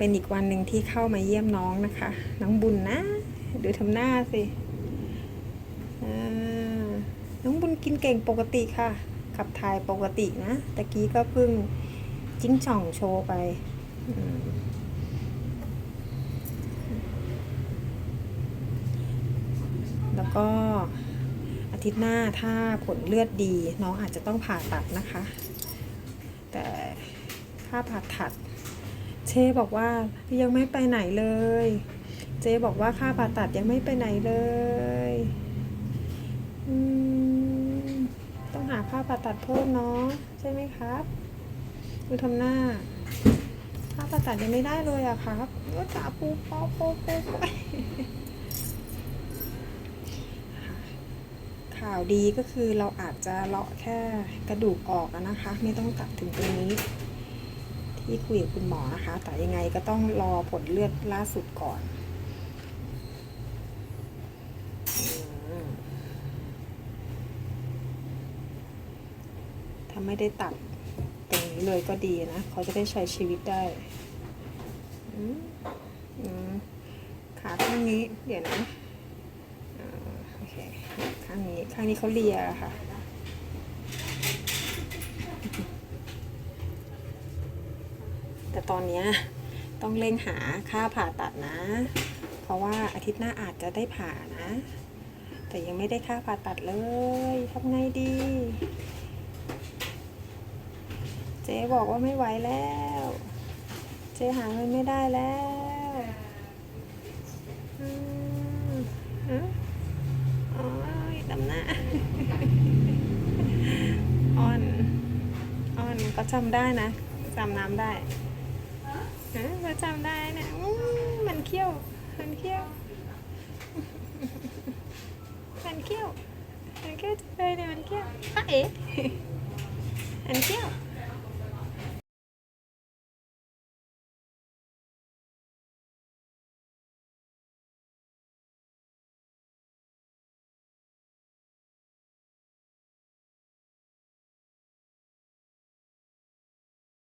ป็นอีกวันหนึ่งที่เข้ามาเยี่ยมน้องนะคะ น้องบุญนะ ดูทำหน้าสิน้องบุญกินเก่งปกติค่ะ ขับถ่ายปกตินะตะกี้ก็เพิ่งจิ้งจ่องโชว์ไปแล้วก็อาทิตย์หน้าถ้าผลเลือดดี น้องอาจจะต้องผ่าตัดนะคะ แต่ค่าผ่าตัด เชบอกว่ายังไม่ไปไหนเลย เจบอกว่าค่าผ่าตัดยังไม่ไปไหนเลยต้องหาค่าผ่าตัดเพิ่มเนาะใช่ไหมครับดูทำหน้าค่าผ่าตัดยังไม่ได้เลยอะครับก็จ่าปูปอโปโปโปข่าวดีก็คือเราอาจจะเลาะแค่กระดูกออกนะคะ ไม่ต้องตัดถึงตรงนี้ ที่คุยกับคุณหมอนะคะ แต่ยังไงก็ต้องรอผลเลือดล่าสุดก่อนอถ้าไม่ได้ตัดตรงนี้เลยก็ดีนะ เขาจะได้ใช้ชีวิตได้ขาข้างนี้ เดี๋ยวนะโอเค ข้างนี้ ข้างนี้เขาเลียค่ะ แตอนนี้ต้องเร่งหาค่าผ่าตัดนะ เพราะว่าอาทิตย์หน้าอาจจะได้ผ่านะ แต่ยังไม่ได้ค่าผ่าตัดเลยทำไงดี เจ๊บอกว่าไม่ไหวแล้ว เจ๊หาเงินไม่ได้แล้วอืมฮะโอ้ยดำหน้าอ่อนอ่อนก็จำได้นะจำน้ำได้ เออเราจำได้นะมันเขี้ยว มันเขี้ยว มันเขี้ยว มันเขี้ยวเลยเนี่ยมันเขี้ยวอะเอ๋มันเขี้ยว